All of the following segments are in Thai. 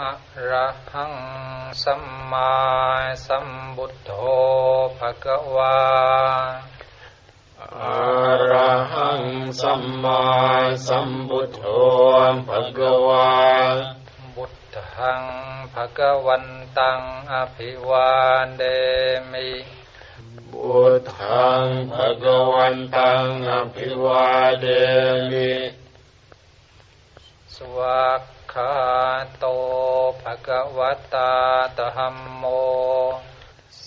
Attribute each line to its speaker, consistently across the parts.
Speaker 1: อะระหังสัมมาสัมบุตโธภะคะวา
Speaker 2: อะระหังสัมมาสัมพุทโธภะคะวา
Speaker 1: บุตทังภะคะวันตังอภิวาเดมิ
Speaker 2: บุตทังภะคะวันตังอภิวาเดมิ
Speaker 1: สวาก ขาโตภะคะวตาตหัมโม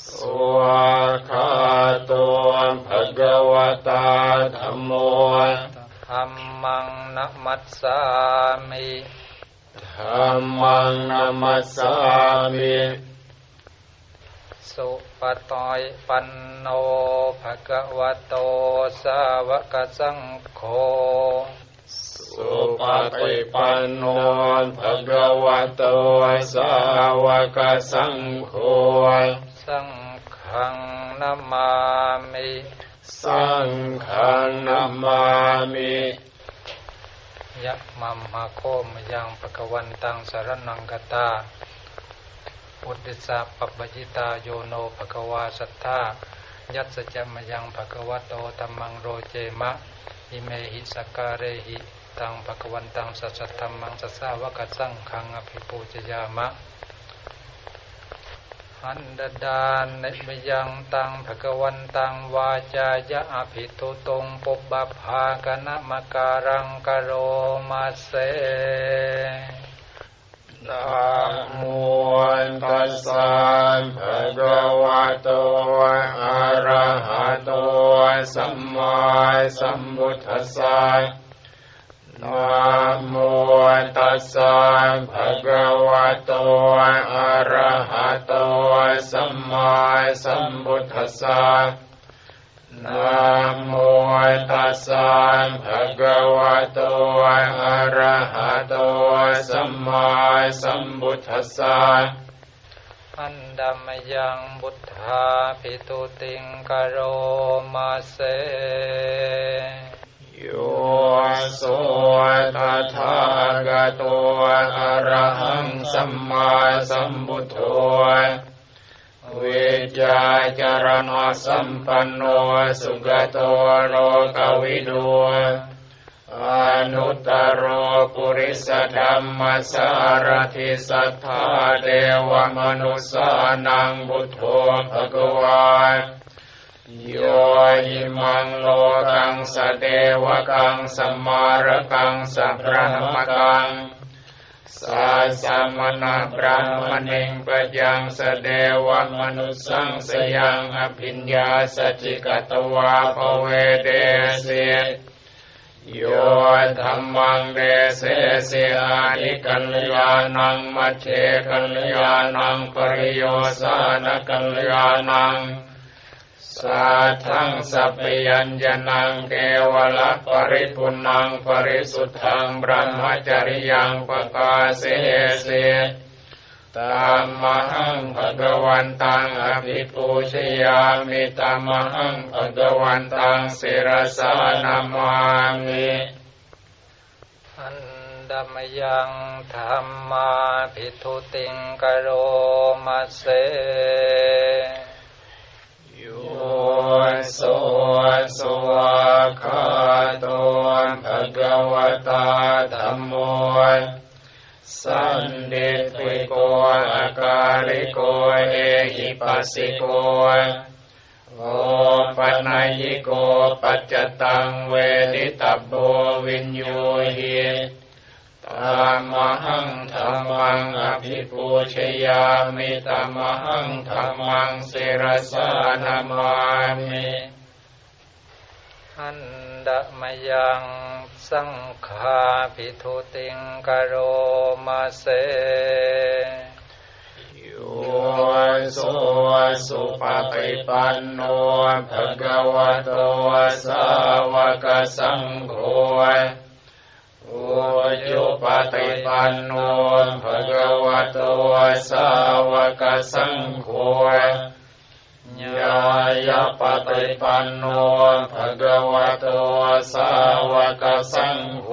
Speaker 2: สวาคาโตภะคะวตาธัมโม
Speaker 1: ธัมมังนัมมัสสามิ
Speaker 2: ธัมมังนามัสสามิ
Speaker 1: สุปตอยปันโนภะคะวะโตสาวกสังโฆ
Speaker 2: สุปฏิปันโนภะคะวะโตสาวกสังโฆ
Speaker 1: สังฆังนามามิ
Speaker 2: สังฆังนามามิ
Speaker 1: ยะมัมมะโคมยังภะคะวันตังสรนังกตาอุติสสะปัปปจิตาโยโนภะคะวาสัทธายัสสะจะมะยังภะคะวะโตธัมมังโรเจมะอิเมหิสกการเรหิ ตังภะคะวันตังสัสสะธัมมังสัสสาวกสังฆังอภิปูจยามะหันดดานในมยังตังภะคะวันตังวาจายะอภิทุตงปุบบัภากนะมะการังกโรมาเส
Speaker 2: นะโมตัสสะภะคะวะโตอะระหะโตสัมมาสัมพุทธัสสะ นะโมตัสสะภะคะวะโตอะระหะโตสัมมาสัมพุทธัสสะนะโมตัสสะภะคะวะโตอะระหะโตสัมมาสัมพุทธัสสะ
Speaker 1: อันดามยังบุตธาภิตุติงกโรมาเส
Speaker 2: โยโสตถาคโตอรหังสัมมาสัมพุทโธเวจาจารณสัมปันโนสุขโตโลกวิดูอนุตตรโรปุริสธรรมสารทิสัทธาเดวมนุสานังบุตโธภะคะวาน โยหิมังโลกังสเดวกังสมารกังสัพพะมกังสัสมณะพระมณิงปยังสเดวมนุสังสยังอภิญญาสจิกตวาภเวเดเสโยธรรมังเดเสเสอานิกัลยาณังมัจเจกัลยาณังปริโยสานกัลยาณัง สาทังสัพยัญญนังเกวละปริปุณังปริสุทธังบรมจริยังปกาเสเสตามมหังภะคะวันตังอภิปูชยามิตามมหังภะคะวันตังศิรสานามามิ
Speaker 1: อันดมยังธรรมาภิตุติงกโรมาเส
Speaker 2: โยโสสวาคาโตภะคะวตาธัมโมสันเดติโกอาการิโกเอหิปัสสิโกโอปัญญิโกปัจจตังเวทิตับโบวินโยหิตามหังธรรมังอภิปูชยามิตามหังธรรมังศิรสานามามิ
Speaker 1: อันดามยังสังฆาภิตุติงกโรมาเส
Speaker 2: โยโสสุปฏิปันโนภะคะวะโตสาวกสังโฆโอโย ปฏิปันโนภะคะวะโตสาวกสังโฆญายาปฏิปันโนภะคะวะโตสาวกสังโฆ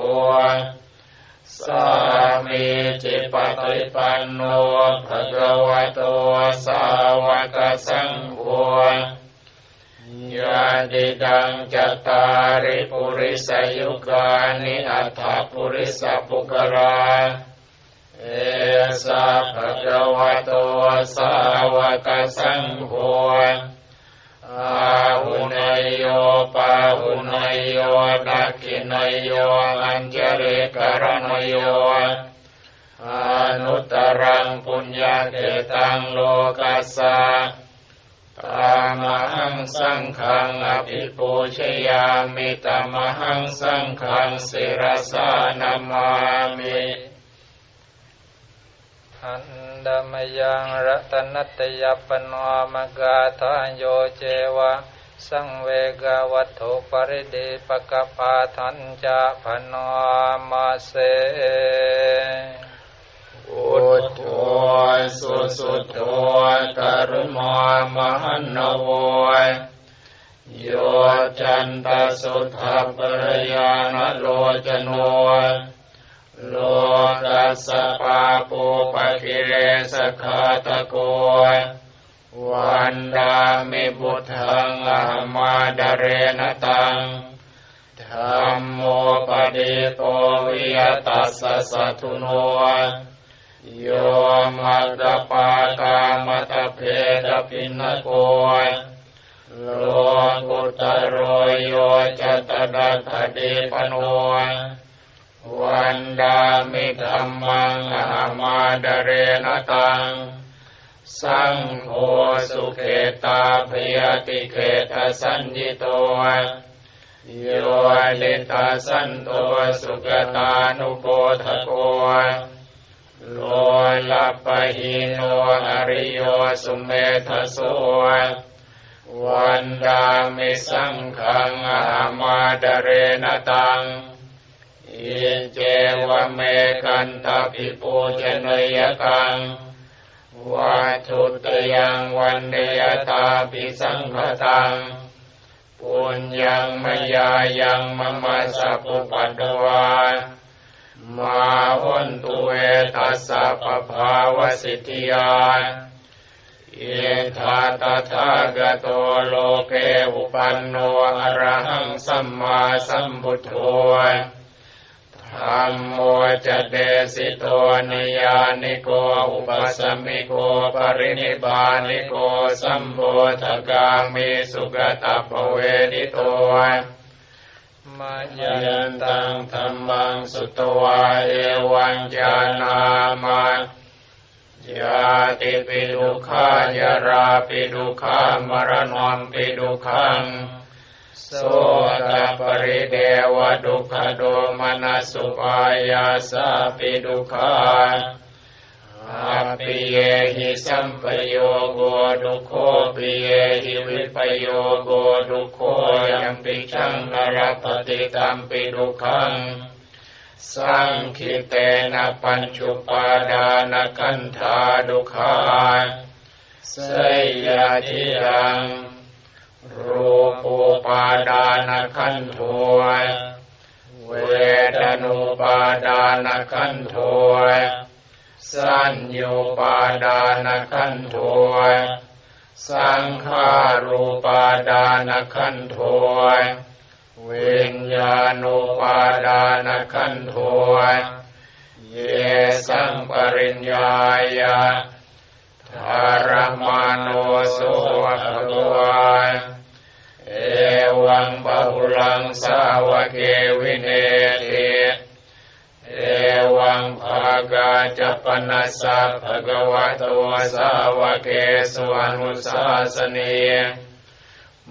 Speaker 2: สามีจิปฏิปันโนภะคะวะโตสาวกสังโฆ ยาดิดังจัตตาริปุริสยุกานิอัฏฐปุริสปุกราเอสะภะคะวะโตสาวกสังโฆอาหุนยโยปาหุนยโยดักขินยโยอัญจเรกรณโยอนุตรังปุญญาเกตังโลกัสสะ ตามหังสังขังอภิปูชยามิตามหังสังขังสิรสานามามิ
Speaker 1: อันดามยังรัตนัตยปนามกาทานโยเจวะสังเวกวัตถุปริดีปกปาทันจะพนมาเส
Speaker 2: อุทโธ สุสุโธกรุณามหันโวโยจันตสุทธปรยานโลจโนโลกัสปาปูปะกิเลสขาตะโกวันดามิบุทังอมาดเรนตังธรรมโมปฏิโตวิยตัสสะทุโน โยมัตปากามตเพดปินโกยโลกุตโรโยจตดัตถิปโนวันดามิธรรมังอามาดเรนตัง สังโฆสุเขตาพยติเขตสัญญิโตโยลิตาสันโตสุกตานุโปทโก โลลัปหิโนอริโยสุเมทโสวันดามิสังขังอามาดเรนตังอินเจวเมกันตาปิปูชนยกังวัตุตยังวันเดยตาปิสังฆตังปุญญังมยายังมมัสสะปุปัตวา มาวันตุเวทัสสะปภาวสิทธิยาเอธาตถาคโตโลเกอุปันโนอรหังสัมมาสัมพุทโธธรรมโมจเดสิโตนิยานิโกอุปสมิโกปรินิบานิโกสัมโพธกามิสุกตปเวนิโต มายันตังธรรมังสุตวาเอวังจานามายาติปิดุขายาราปิดุขามรณะปิดุขังโสตปริเดวดุขโดมนัสุปายาสาปิดุขา อาปิเยหิสัมปโยโกดุโคปิเยหิวิปโยโกดุโคยัมปิชังนรปฏิตัมปิดุขังสังคิเตนะปัญจุปาดานขันธาดุขาสยาทิยังรูปูปาดานขันโทเวทนุปาดานขันโท สัญญูปาดานขันโทสังขารูปาดานขันโทวิญญาณุปาดานขันโทเยสังปริญญายาธารมานุสุภควาเอวังบาหุลังสาวเกวินเนติ งภากาจัปนัสสะภะคะวะโตสาวเกสวานุสาสนี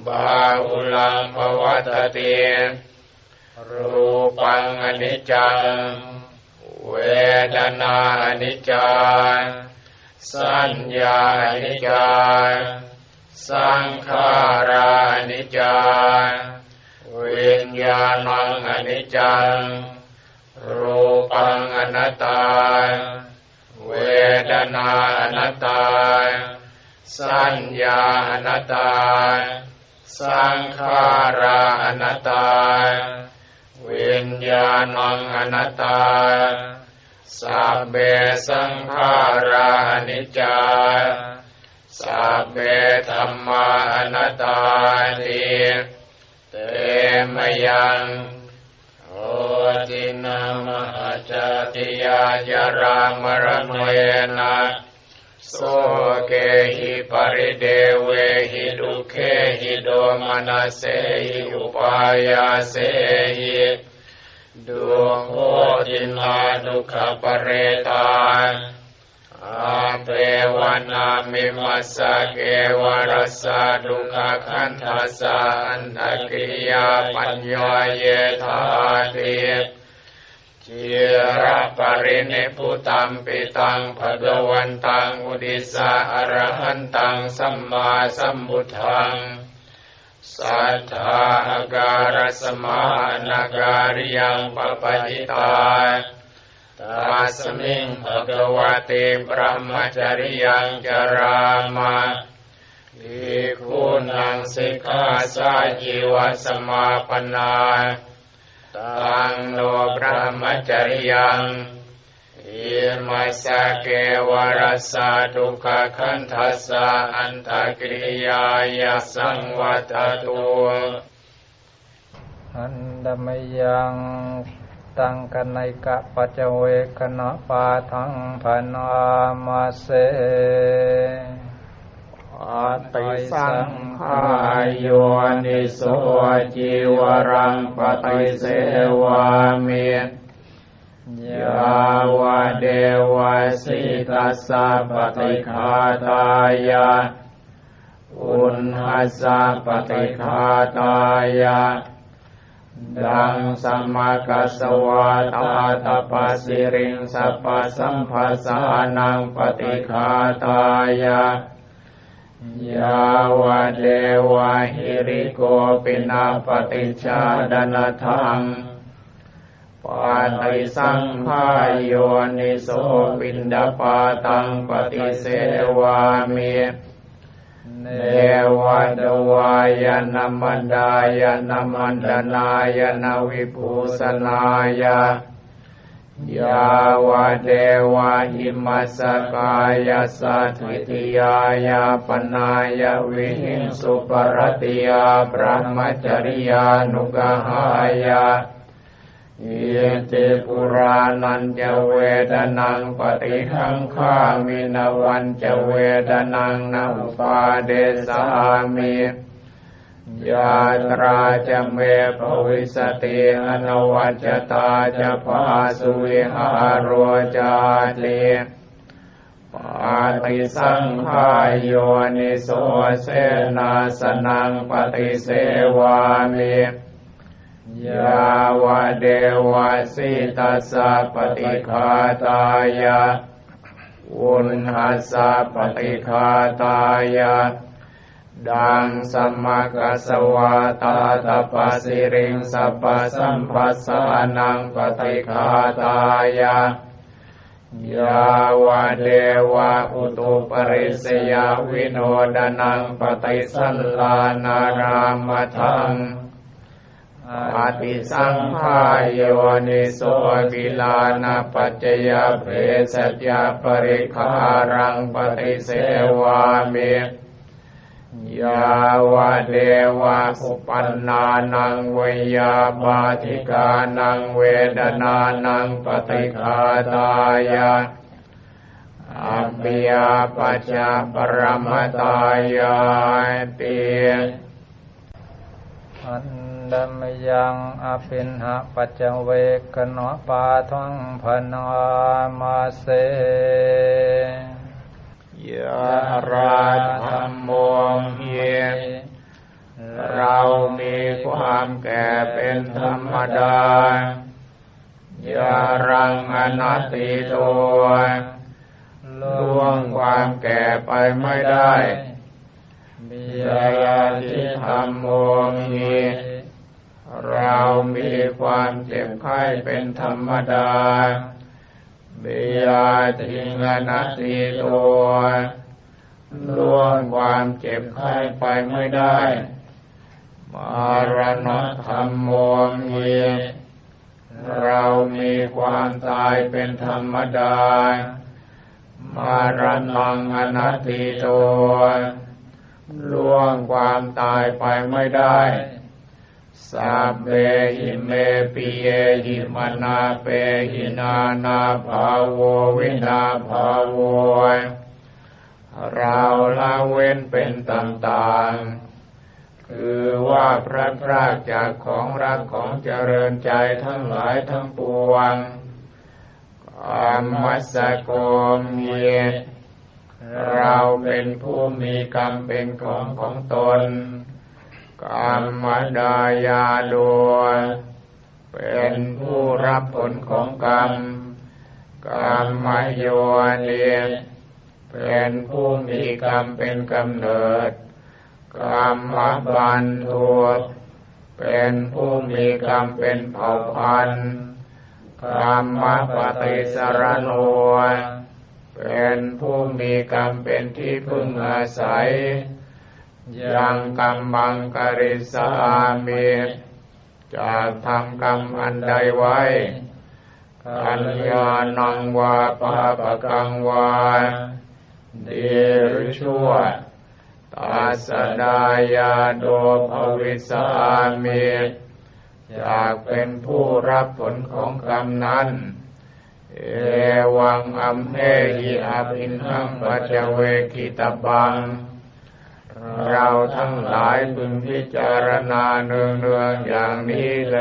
Speaker 2: บาหุลังภวัตติรูปังอนิจจัง เวทนาอนิจจังสัญญาอนิจจังสังขารานิจจาวิญญาณังอนิจจัง รูปังอนัตตา เวทนาอนัตตา สัญญาอนัตตา สังขาราอนัตตา วิญญาณังอนัตตาสัพเพสังขารานิจจาสัพเพธรรมาอนัตตาติเตมยัง ตินามหาจติยายารามรณเวนะโสเกหิปริเดเวหิดุเคหิโดมนาเสหิอุปายาเสหิดุโหตินาดุขปเรตาอา เปวนามิมัสสะเกวรัสสะดุขขันธัสสะอันตกิริยาปัญญาเยธาติจิระปรินิพุตัมปิตังภะกวันตังอุดิสะอรหันตังสัมมาสัมพุทธังสัทธาการสมานาการิยังปปจิตา ตัสมิงภะกวติปรมจริยังจรามาภิกขุนังสิกขาสาจิวสมาปนาตังโนพระมจริยังอิมัสเกวรัสสะทุกขคันทัสสะอันตกิริยายาสังวัตตุ
Speaker 1: อันดมยัง ตังกันไนกะปัจเวคณะปาทังพนามาเส
Speaker 2: อาติสังขายโยนิโสจิวรังปฏิเสวามิยาวเดวสิตัสสะปฏิคาตายะอุณหัสสะปฏิคาตายะ ดังสมากัสวาตาตปะสิริงสัพพสัมภาสานังปฏิคาตายะยาวเดวะหิริโกปินาปฏิชาดนทังปาติสังขายโยนิโสปินดาปาตังปฏิเสวามิ เนวะดวายนมันดายนมันดนายนวิภูสนายะยาวะเดวะหิมัสสกายาสัทวิทยายาปนายาวิหิงสุปรติยาพระมจริยานุกหายา เยติปุรานันจะเวดนังปฏิขังข้ามินวันจะเวดนังนาอุปาเดสามิยาตราจะเมภวิสติอนวัจตาจะพาสุวิหารโรจาติปาติสังขายโยนิโสเสนาสนังปฏิเสวามิ ยาวเดวะสิตัสสะปฏิคาตายะอุณหัสสะปฏิคาตายะดังสมากัสวาตาตปสิริงสัพสัมปัสสานังปฏิคาตายะยาวเดวะอุตุปริสยาวิโนดนังปฏิสัลลานารามทัง ปฏิสังขายโยนิโสวิลานาปัจจยเพสัจยปริคารังปฏิเสวามิยาวะเดวะอุปันนานังเวยาบาธิกานังเวดนานังปฏิคาตายะอัปปิยาปัจจาปรมตายาติ
Speaker 1: อันดมยังอภินหปัจจเวกนอปาทังพนามาเส
Speaker 2: ยาราธรรมโมเยเรามีความแก่เป็นธรรมดายารังอนัตติโตล่วงความแก่ไปไม่ได้
Speaker 1: มี
Speaker 2: ยาทิธรรมโมมีเรามีความเจ็บไข้เป็นธรรมดาเบียทิงอนัตติโตล่วงความเจ็บไข้ไปไม่ได้ มารณะธรรมโมมีเรามีความตายเป็นธรรมดา มารนังอนัตติโต ล่วงความตายไปไม่ได้สัพเพหิเมปิเยหิมนาเปหินานาภาโววินาภาโวเราละเว้นเป็นต่างๆ คือว่าพระพรากจากของรักของเจริญใจทั้งหลายทั้งปวงอมัสสโกมเย เราเป็นผู้มีกรรมเป็นของของตนกรรมดายาโดยเป็นผู้รับผลของกรรมกรรมโยนิเป็นผู้มีกรรมเป็นกำเนิดกรรมบันทุเป็นผู้มีกรรมเป็นเผ่าพันธุ์กรรมปฏิสารโน เป็นผู้มีกรรมเป็นที่พึ่งอาศัย ยังกรรมังกริสามิจะทำกรรมอันใดไว้กัญญาณังวาปาปะกังวาดีหรือชั่วตาสดายาโดภวิสามิอยากเป็นผู้รับผลของกรรมนั้น เอวังอัมเหหิอาภินหังปัจจเวกิตบัง เราทั้งหลายพึงพิจารณาเนืองๆอย่างนี้แล